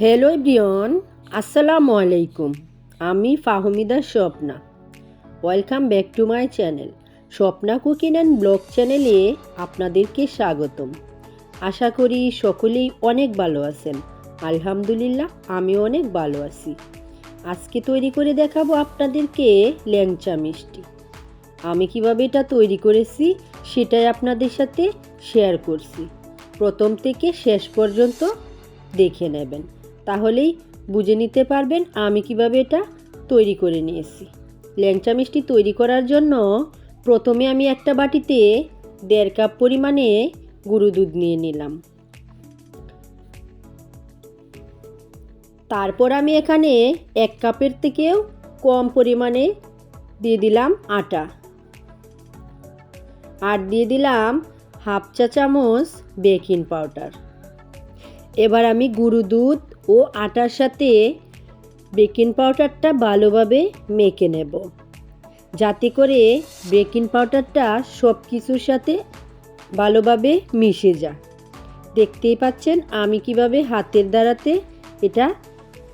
Hello everyone আসসালামু আলাইকুম আমি Fahmida Swapna. Welcome back to my channel Swapna cooking and blog চ্যানেলে আপনাদেরকে স্বাগতম। আশা করি সকলেই অনেক ভালো আছেন। আলহামদুলিল্লাহ আমি অনেক ভালো আছি। আজকে তৈরি করে দেখাবো আপনাদেরকে ল্যাংচা মিষ্টি। আমি কীভাবে এটা তৈরি করেছি সেটাই আপনাদের সাথে শেয়ার করছি। প্রথম থেকে শেষ পর্যন্ত দেখে নেবেন। তাহলেই বুঝে নিতে পারবেন আমি কীভাবে এটা তৈরি করে নিয়েছি। ল্যাংচা মিষ্টি তৈরি করার জন্য প্রথমে আমি একটা বাটিতে দেড় কাপ পরিমাণে গুঁড়ো দুধ নিয়ে নিলাম। তারপর আমি এখানে এক কাপের থেকেও কম পরিমাণে দিয়ে দিলাম আটা। আর দিয়ে দিলাম হাফ চা চামচ বেকিং পাউডার। এবার আমি গুঁড়ো দুধ ও আটার সাথে বেকিং পাউডারটা ভালোভাবে মেখে নেব। যাতে করে বেকিং পাউডারটা সব কিছুর সাথে ভালোভাবে মিশে যায়। দেখতেই পাচ্ছেন আমি কীভাবে হাতের দ্বারাতে এটা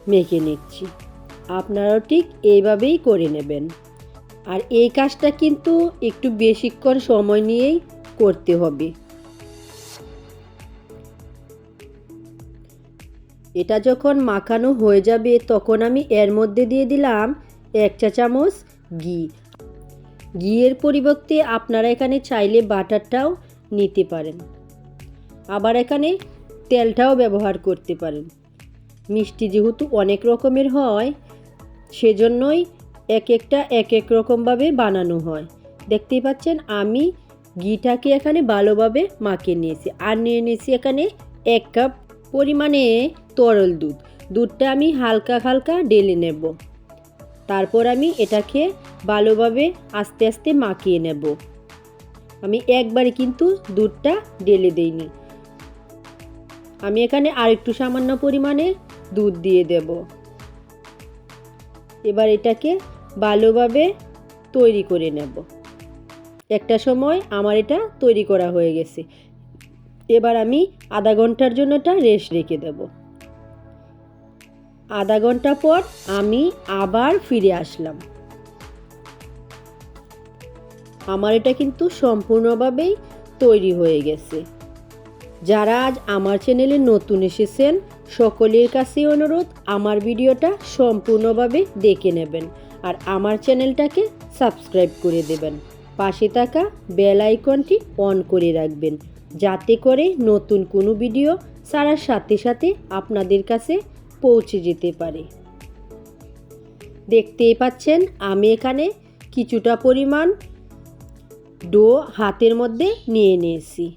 মেখে নিচ্ছি। আপনারাও ঠিক এইভাবেই করে নেবেন। আর এই কাজটা কিন্তু একটু বেশিক্ষণ সময় নিয়েই করতে হবে। এটা যখন মাখানো হয়ে যাবে, তখন আমি এর মধ্যে দিয়ে দিলাম এক চা চামচ ঘি। ঘিয়ের পরিবর্তে আপনারা এখানে চাইলে বাটারটাও নিতে পারেন। আবার এখানে তেলটাও ব্যবহার করতে পারেন। মিষ্টি যেহেতু অনেক রকমের হয়, সেজন্যই এক একটা, এক এক রকমভাবে বানানো হয়। দেখতেই পাচ্ছেন, আমি ঘিটাকে এখানে ভালোভাবে মাখিয়ে নিয়েছি। আর নিয়ে নিয়েছি এখানে এক কাপ পরিমাণে তরল দুধ। দুধটা আমি হালকা হালকা ডেলে নেব। তারপর আমি এটাকে ভালোভাবে আস্তে আস্তে মাখিয়ে নেব। আমি একবারে কিন্তু দুধটা ডেলে দেইনি। আমি এখানে আরেকটু সামান্য পরিমাণে দুধ দিয়ে দেব। এবার এটাকে ভালোভাবে তৈরি করে নেব। একটা সময় আমার এটা তৈরি করা হয়ে গেছে। এবার আমি আধা ঘণ্টার জন্য এটা রেস্ট রেখে দেব। আধা ঘণ্টা পর আমি আবার ফিরে আসলাম। আমার এটা কিন্তু সম্পূর্ণভাবেই তৈরি হয়ে গেছে। যারা আজ আমার চ্যানেলে নতুন এসেছেন, সকলের কাছে অনুরোধ, আমার ভিডিওটা সম্পূর্ণভাবে দেখে নেবেন আর আমার চ্যানেলটাকে সাবস্ক্রাইব করে দেবেন। পাশে থাকা বেল আইকনটি অন করে রাখবেন। যাতে করে নতুন কোনো ভিডিও ছাড়ার সাথে সাথে আপনাদের কাছে পৌঁছে যেতে পারে। দেখতেই পাচ্ছেন, আমি এখানে কিছুটা পরিমাণ ডো হাতের মধ্যে নিয়ে নিয়েছি।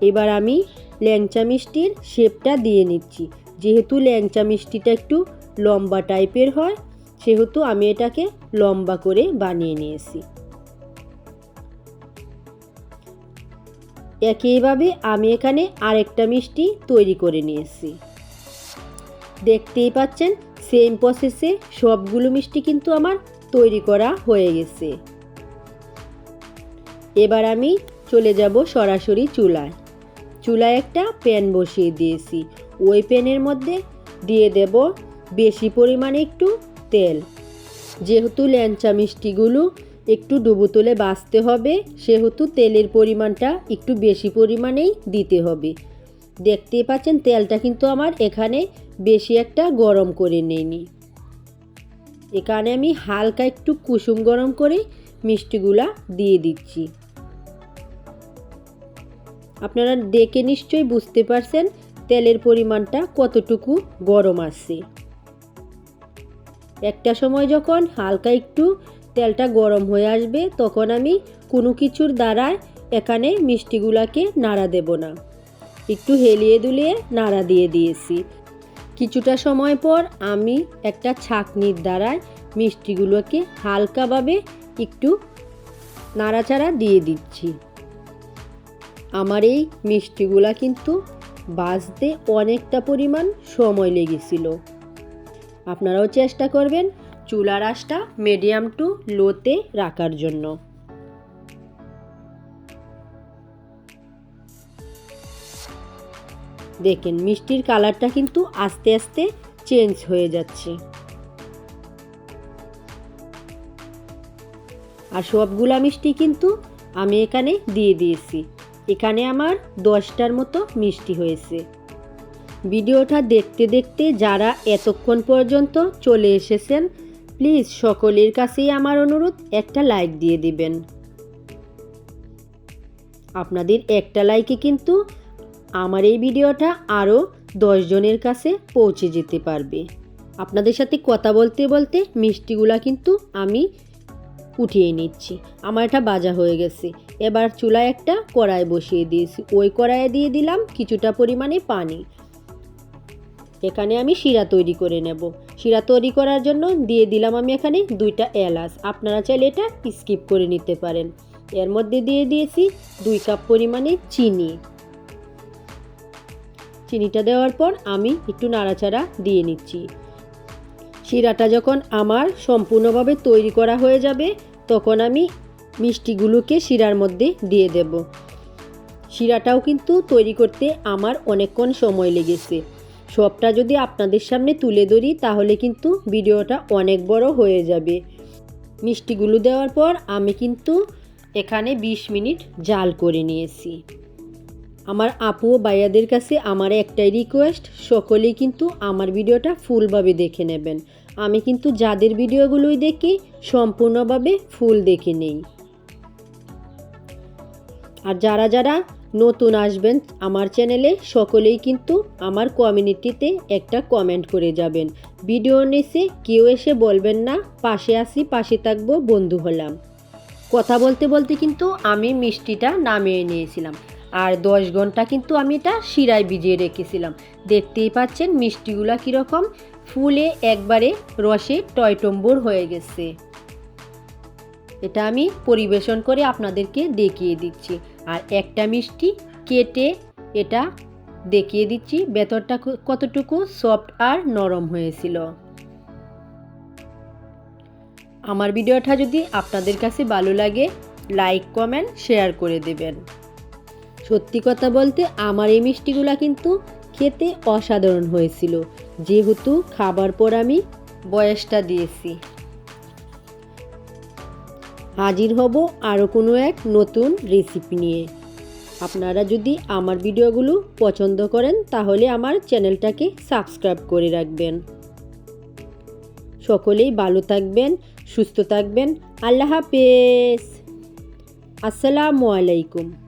এবার আমি ল্যাংচা মিষ্টির শেপটা দিয়ে নিচ্ছি। যেহেতু ল্যাংচা মিষ্টিটা একটু লম্বা টাইপের হয়, সেহেতু আমি এটাকে লম্বা করে বানিয়ে নিয়েছি। একইভাবে আমি এখানে আরেকটা মিষ্টি তৈরি করে নিয়েছি। দেখতেই পাচ্ছেন সেম প্রসেসে সবগুলো মিষ্টি কিন্তু আমার তৈরি করা হয়ে গেছে। এবার আমি চলে যাব সরাসরি চুলায়। চুলায় একটা প্যান বসিয়ে দিয়েছি। ওই প্যানের মধ্যে দিয়ে দেব বেশি পরিমাণে একটু তেল। যেহেতু ল্যাংচা মিষ্টিগুলো একটু ডুবো তুলে বাঁচতে হবে, সেহেতু তেলের পরিমাণটা একটু বেশি পরিমাণেই দিতে হবে। দেখতে পাচ্ছেন তেলটা কিন্তু আমার এখানে বেশি একটা গরম করে নেইনি এখানে আমি হালকা একটু কুসুম গরম করে মিষ্টিগুলা দিয়ে দিচ্ছি। আপনারা দেখে নিশ্চয়ই বুঝতে পারছেন তেলের পরিমাণটা কতটুকু গরম আছে একটা সময় যখন হালকা একটু তেলটা গরম হয়ে আসবে, তখন আমি কোনো কিছুর দ্বারায় এখানে মিষ্টিগুলাকে নাড়া দেব না। একটু হেলিয়ে দুলিয়ে নাড়া দিয়ে দিয়েছি। কিছুটা সময় পর আমি একটা ছাকনির দ্বারায় মিষ্টিগুলোকে হালকাভাবে একটু নাড়াচাড়া দিয়ে দিচ্ছি। আমার এই মিষ্টিগুলা কিন্তু বাজতে অনেকটা পরিমাণ সময় লেগেছিল। আপনারাও চেষ্টা করবেন চুলার আঁচটা মিডিয়াম টু লোতে রাখার জন্য। দেখেন, মিষ্টির কালারটা কিন্তু আস্তে আস্তে চেঞ্জ হয়ে যাচ্ছে। আর সবগুলা মিষ্টি কিন্তু আমি এখানে দিয়ে দিয়েছি। এখানে আমার দশটার মতো মিষ্টি হয়েছে। ভিডিওটা দেখতে দেখতে যারা এতক্ষণ পর্যন্ত চলে এসেছেন প্লিজ সকলের কাছেই আমার অনুরোধ, একটা লাইক দিয়ে দিবেন। আপনাদের একটা লাইকে কিন্তু আমার এই ভিডিওটা আরও দশজনের কাছে পৌঁছে যেতে পারবে। আপনাদের সাথে কথা বলতে বলতে মিষ্টিগুলা কিন্তু আমি উঠিয়ে নিচ্ছি। আমার এটা বাজা হয়ে গেছে। এবার চুলায় একটা কড়াই বসিয়ে দিয়েছি। ওই কড়াইয়ে দিয়ে দিলাম কিছুটা পরিমাণে পানি। এখানে আমি শিরা তৈরি করে নেব। শিরা তৈরি করার জন্য দিয়ে দিলাম আমি এখানে দুইটা এলাচ। আপনারা চাইলে এটা স্কিপ করে নিতে পারেন। এর মধ্যে দিয়ে দিয়েছি দুই কাপ পরিমাণে চিনি। চিনিটা দেওয়ার পর আমি একটু নাড়াচাড়া দিয়ে নিচ্ছি। শিরাটা যখন আমার সম্পূর্ণভাবে তৈরি করা হয়ে যাবে, তখন আমি মিষ্টিগুলোকে শিরার মধ্যে দিয়ে দেব। শিরাটাও কিন্তু তৈরি করতে আমার অনেকক্ষণ সময় লেগেছে। সবটা যদি আপনাদের সামনে তুলে ধরি, তাহলে কিন্তু ভিডিওটা অনেক বড় হয়ে যাবে। মিষ্টিগুলো দেওয়ার পর আমি কিন্তু এখানে 20 মিনিট জাল করে নিয়েছি। আমার আপু ও ভাইয়াদের কাছে আমার একটাই রিকোয়েস্ট সকলেই কিন্তু আমার ভিডিওটা ফুলভাবে দেখে নেবেন। আমি কিন্তু যাদের ভিডিওগুলোই দেখি, সম্পূর্ণভাবে ফুল দেখে নেই। আর যারা যারা নতুন আসবেন আমার চ্যানেলে, সকলেই কিন্তু আমার কমিউনিটিতে একটা কমেন্ট করে যাবেন। ভিডিও নিচে কেউ এসে বলবেন না, পাশে আসি পাশে থাকব, বন্ধু হলাম। কথা বলতে বলতে কিন্তু আমি মিষ্টিটা নামিয়ে নিয়েছিলাম। আর দশ ঘণ্টা কিন্তু আমি এটা শিরায় ভিজিয়ে রেখেছিলাম। দেখতেই পাচ্ছেন মিষ্টিগুলা কীরকম। ফুলে একবারে রসে টয়টম্বর হয়ে গেছে। এটা আমি পরিবেশন করে আপনাদেরকে দেখিয়ে দিচ্ছি। আর একটা মিষ্টি কেটে এটা দেখিয়ে দিচ্ছি। ভেতরটা কতটুকু? সফট আর নরম হয়েছিল। আমার ভিডিওটা যদি আপনাদের কাছে ভালো লাগে, লাইক, কমেন্ট, শেয়ার করে দেবেন। সত্যি কথা বলতে আমার এই মিষ্টিগুলা কিন্তু খেতে অসাধারণ হয়েছিল। যেহেতু খাবার পর আমি বয়সটা দিয়েছি। হাজির হব আরও কোনো এক নতুন রেসিপি নিয়ে। আপনারা যদি আমার ভিডিওগুলো পছন্দ করেন, তাহলে আমার চ্যানেলটাকে সাবস্ক্রাইব করে রাখবেন। সকলেই ভালো থাকবেন, সুস্থ থাকবেন। আল্লাহ হাফেজ। আসসালামু আলাইকুম।